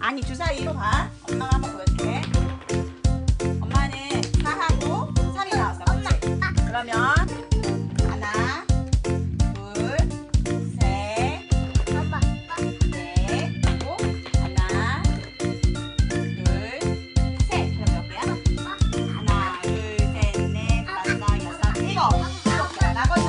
아니 주사 이거 봐. 엄마가 한번 보여줄게. 엄마는 4하고 3이 나왔어. 엄마. 그러면 하나 둘셋 아빠 넷 하고 하나 둘셋. 그럼 몇 개야? 하나 둘셋넷 다섯 여섯 일곱. 나머지